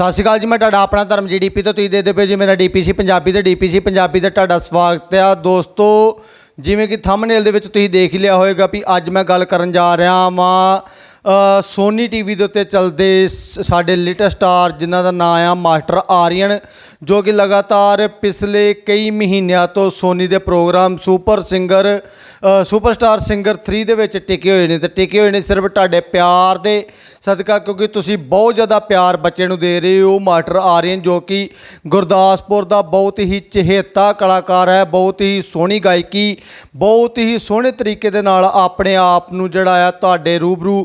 ਸਤਿ ਸ਼੍ਰੀ ਅਕਾਲ ਜੀ, ਮੈਂ ਤੁਹਾਡਾ ਆਪਣਾ ਧਰਮ ਜੀ ਜੀਡੀਪੀ ਤੋਂ ਤੁਸੀਂ ਦੇਖਦੇ ਪਏ ਜੀ, ਮੇਰਾ ਡੀਪੀਸੀ ਪੰਜਾਬੀ ਤੇ ਡੀਪੀਸੀ ਪੰਜਾਬੀ ਤੇ ਤੁਹਾਡਾ ਸਵਾਗਤ ਆ ਦੋਸਤੋ, ਜਿਵੇਂ ਕਿ ਥੰਬਨੇਲ ਦੇ ਵਿੱਚ ਤੁਸੀਂ ਦੇਖ ਹੀ ਲਿਆ ਹੋਵੇਗਾ ਵੀ ਅੱਜ ਮੈਂ ਗੱਲ ਕਰਨ ਜਾ ਰਿਹਾ ਵਾਂ ਸੋਨੀ ਟੀਵੀ ਦੇ ਉੱਤੇ ਚੱਲਦੇ ਸ- ਸਾਡੇ ਲਿਟਲ ਸਟਾਰ ਜਿਨ੍ਹਾਂ ਦਾ ਨਾਮ ਆ ਮਾਸਟਰ ਆਰੀਅਨ ਜੋ ਕਿ ਲਗਾਤਾਰ ਪਿਛਲੇ ਕਈ ਮਹੀਨਿਆਂ ਤੋਂ ਸੋਨੀ ਦੇ ਪ੍ਰੋਗਰਾਮ ਸੁਪਰ ਸਿੰਗਰ ਅ, ਸੁਪਰਸਟਾਰ ਸਿੰਗਰ 3 ਦੇ ਵਿੱਚ ਟਿਕੇ ਹੋਏ ਨੇ ਤੇ ਟਿਕੇ ਹੋਏ ਨੇ ਸਿਰਫ ਤੁਹਾਡੇ ਪਿਆਰ ਦੇ ਸਦਕਾ ਕਿਉਂਕਿ ਤੁਸੀਂ ਬਹੁਤ ਜ਼ਿਆਦਾ ਪਿਆਰ ਬੱਚੇ ਨੂੰ ਦੇ ਰਹੇ ਹੋ ਮਾਸਟਰ ਆਰੀਅਨ ਜੋ ਕਿ ਗੁਰਦਾਸਪੁਰ ਦਾ ਬਹੁਤ ਹੀ ਚਹੇਤਾ ਕਲਾਕਾਰ ਹੈ ਬਹੁਤ ਹੀ ਸੋਹਣੀ ਗਾਇਕੀ ਬਹੁਤ ਹੀ ਸੋਹਣੇ ਤਰੀਕੇ ਦੇ ਨਾਲ ਆਪਣੇ ਆਪ ਨੂੰ ਜਿਹੜਾ ਆ ਤੁਹਾਡੇ ਰੂਬਰੂ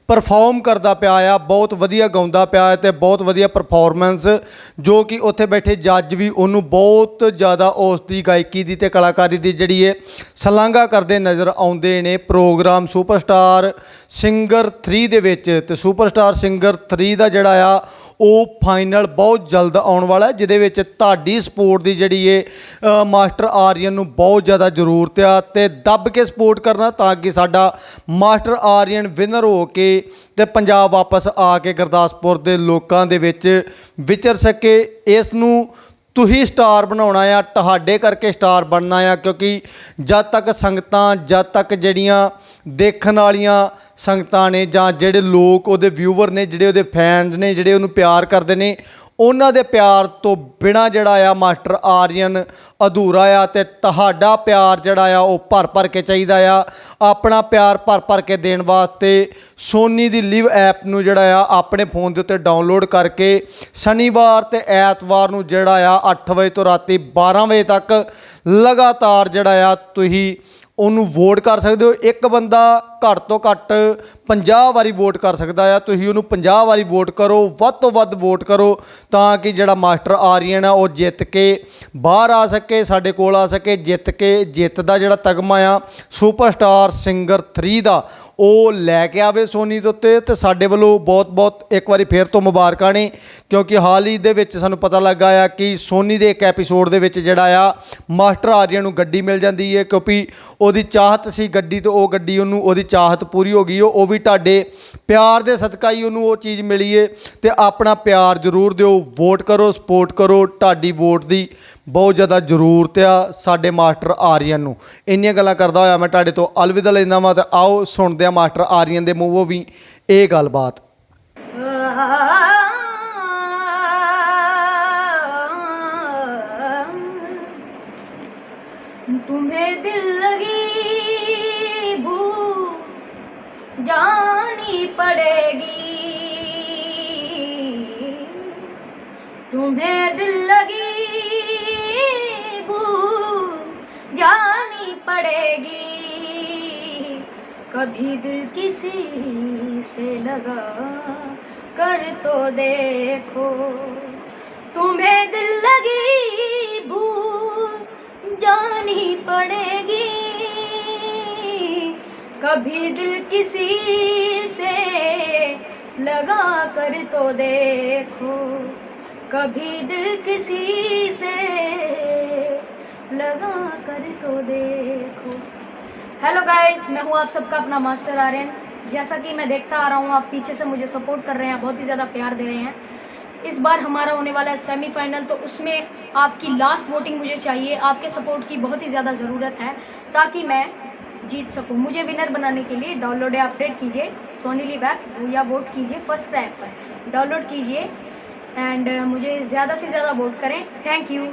ਪਰਫਾਰਮ ਕਰਦਾ ਪਿਆ ਆ, ਬਹੁਤ ਵਧੀਆ ਗਾਉਂਦਾ ਪਿਆ ਹੈ ਤੇ ਬਹੁਤ ਵਧੀਆ ਪਰਫਾਰਮੈਂਸ ਜੋ ਕਿ ਉੱਥੇ ਬੈਠੇ ਜੱਜ ਵੀ ਉਹਨੂੰ ਬਹੁਤ ਜ਼ਿਆਦਾ ਉਸ ਦੀ ਗਾਇਕੀ ਦੀ ਤੇ ਕਲਾਕਾਰੀ ਦੀ ਜਿਹੜੀ ਹੈ ਸ਼ਲਾਘਾ ਕਰਦੇ ਨਜ਼ਰ ਆਉਂਦੇ ਨੇ। ਪ੍ਰੋਗਰਾਮ ਸੁਪਰਸਟਾਰ ਸਿੰਗਰ 3 ਦੇ ਵਿੱਚ ਤੇ ਸੁਪਰਸਟਾਰ ਸਿੰਗਰ 3 ਦਾ ਜਿਹੜਾ ਆ, ਉਹ ਫਾਈਨਲ ਬਹੁਤ ਜਲਦ ਆਉਣ ਵਾਲਾ ਹੈ, ਜਿਹਦੇ ਵਿੱਚ ਤੁਹਾਡੀ ਸਪੋਰਟ ਦੀ ਜਿਹੜੀ ਏ ਮਾਸਟਰ ਆਰੀਅਨ ਨੂੰ ਬਹੁਤ ਜ਼ਿਆਦਾ ਜ਼ਰੂਰਤ ਆ ਤੇ ਦੱਬ ਕੇ ਸਪੋਰਟ ਕਰਨਾ ਤਾਂ ਕਿ ਸਾਡਾ ਮਾਸਟਰ ਆਰੀਅਨ ਵਿਨਰ ਹੋ ਕੇ ਤੇ ਪੰਜਾਬ ਵਾਪਸ ਆ ਕੇ ਗੁਰਦਾਸਪੁਰ ਦੇ ਲੋਕਾਂ ਦੇ ਵਿੱਚ ਵਿਚਰ ਸਕੇ। ਇਸ ਨੂੰ ਤੁਸੀਂ ਸਟਾਰ ਬਣਾਉਣਾ ਆ, ਤੁਹਾਡੇ ਕਰਕੇ ਸਟਾਰ ਬਣਨਾ ਆ, ਕਿਉਂਕਿ ਜਦ ਤੱਕ ਸੰਗਤਾਂ, ਜਦ ਤੱਕ ਜਿਹੜੀਆਂ ਦੇਖਣ ਵਾਲੀਆਂ ਸੰਗਤਾਂ ਨੇ ਜਾਂ ਜਿਹੜੇ ਲੋਕ, ਉਹਦੇ ਵਿਊਵਰ ਨੇ, ਜਿਹੜੇ ਉਹਦੇ ਫੈਨਸ ਨੇ, ਜਿਹੜੇ ਉਹਨੂੰ ਪਿਆਰ ਕਰਦੇ ਨੇ ਉਹਨਾਂ ਦੇ ਪਿਆਰ ਤੋਂ ਬਿਨਾ ਜਿਹੜਾ ਆ ਮਾਸਟਰ ਆਰੀਅਨ ਅਧੂਰਾ ਆ ਤੇ ਤੁਹਾਡਾ ਪਿਆਰ ਜਿਹੜਾ ਆ ਉਹ ਭਰ ਭਰ ਕੇ ਚਾਹੀਦਾ ਆ। ਆਪਣਾ ਪਿਆਰ ਭਰ ਭਰ ਕੇ ਦੇਣ ਵਾਸਤੇ ਸੋਨੀ ਦੀ ਲਿਵ ਐਪ ਨੂੰ ਜਿਹੜਾ ਆ ਆਪਣੇ ਫੋਨ ਦੇ ਉੱਤੇ ਡਾਊਨਲੋਡ ਕਰਕੇ ਸ਼ਨੀਵਾਰ ਤੇ ਐਤਵਾਰ ਨੂੰ ਜਿਹੜਾ ਆ 8 ਵਜੇ ਤੋਂ ਰਾਤੀ 12 ਵਜੇ ਤੱਕ ਲਗਾਤਾਰ ਜਿਹੜਾ ਆ ਤੁਸੀਂ ਉਹਨੂੰ ਵੋਟ ਕਰ ਸਕਦੇ ਹੋ। ਇੱਕ ਬੰਦਾ ਘੱਟ ਤੋਂ ਘੱਟ 50 ਵਾਰੀ ਵੋਟ ਕਰ ਸਕਦਾ ਆ। ਤੁਸੀਂ ਉਹਨੂੰ 50 ਵਾਰੀ ਵੋਟ ਕਰੋ, ਵੱਧ ਤੋਂ ਵੱਧ ਵੋਟ ਕਰੋ ਤਾਂ ਕਿ ਜਿਹੜਾ ਮਾਸਟਰ ਆਰੀਅਨ ਆ, ਉਹ ਜਿੱਤ ਕੇ ਬਾਹਰ ਆ ਸਕੇ, ਸਾਡੇ ਕੋਲ ਆ ਸਕੇ, ਜਿੱਤ ਕੇ ਜਿੱਤ ਦਾ ਜਿਹੜਾ ਤਗਮਾ ਆ ਸੁਪਰਸਟਾਰ ਸਿੰਗਰ 3 ਦਾ, ਉਹ ਲੈ ਕੇ ਆਵੇ ਸੋਨੀ ਦੇ ਉੱਤੇ ਤੇ ਸਾਡੇ ਵੱਲੋਂ ਬਹੁਤ-ਬਹੁਤ ਇੱਕ ਵਾਰੀ ਫੇਰ ਤੋਂ ਮੁਬਾਰਕਾਂ ਨੇ, ਕਿਉਂਕਿ ਹਾਲ ਹੀ ਦੇ ਵਿੱਚ ਸਾਨੂੰ ਪਤਾ ਲੱਗਾ ਆ ਕਿ ਸੋਨੀ ਦੇ ਇੱਕ ਐਪੀਸੋਡ ਦੇ ਵਿੱਚ ਜਿਹੜਾ ਆ, ਮਾਸਟਰ ਆਰੀਅਨ ਨੂੰ ਗੱਡੀ ਮਿਲ ਜਾਂਦੀ ਹੈ, ਕਿਉਂਕਿ ਉਹਦੀ ਚਾਹਤ ਸੀ ਗੱਡੀ ਤੇ ਉਹ ਗੱਡੀ ਉਹਨੂੰ ਉਹਦੀ ਚਾਹਤ ਪੂਰੀ ਹੋ ਗਈ ਉਹ ਉਹ ਵੀ ਤੁਹਾਡੇ ਪਿਆਰ ਦੇ ਸਦਕਾ ਹੀ ਉਹਨੂੰ ਉਹ ਚੀਜ਼ ਮਿਲੀ ਏ ਤੇ ਆਪਣਾ ਪਿਆਰ ਜ਼ਰੂਰ ਦਿਓ ਵੋਟ ਕਰੋ ਸਪੋਰਟ ਕਰੋ ਤੁਹਾਡੀ ਵੋਟ ਦੀ ਬਹੁਤ ਜ਼ਿਆਦਾ ਜ਼ਰੂਰਤ ਆ ਸਾਡੇ ਮਾਸਟਰ ਆਰੀਅਨ ਨੂੰ ਇੰਨੀਆਂ ਗੱਲਾਂ ਕਰਦਾ ਹੋਇਆ ਮੈਂ ਤੁਹਾਡੇ ਤੋਂ ਅਲਵਿਦਾ ਲੈਂਦਾ ਵਾਂ ਤੇ ਆਓ ਸੁਣਦੇ ਆ ਮਾਸਟਰ ਆਰੀਅਨ ਦੇ ਮੂੰਹੋਂ ਵੀ ਇਹ ਗੱਲਬਾਤ तुम्हें दिल लगी जानी पड़ेगी। तुम्हें दिल लगी भूख जानी पड़ेगी। कभी दिल किसी से लगा कर तो देखो। तुम्हें दिल लगी भूल जानी पड़ेगी। कभी दिल किसी से लगा कर तो देखो। कभी दिल किसी से लगा कर तो देखो। हेलो गाइस मैं हूँ आप सबका अपना मास्टर आर्यन जैसा कि मैं देखता आ रहा हूँ, आप पीछे से मुझे सपोर्ट कर रहे हैं बहुत ही ज़्यादा प्यार दे रहे हैं। इस बार हमारा होने वाला है सेमीफाइनल तो उसमें आपकी लास्ट वोटिंग मुझे चाहिए, आपके सपोर्ट की बहुत ही ज़्यादा ज़रूरत है, ताकि मैं जीत सकूँ। मुझे विनर बनाने के लिए डाउनलोड या अपडेट कीजिए सोनी लिव ऐप या वोट कीजिए फ़र्स्ट क्राइफ पर। डाउनलोड कीजिए एंड मुझे ज़्यादा से ज़्यादा वोट करें। Thank you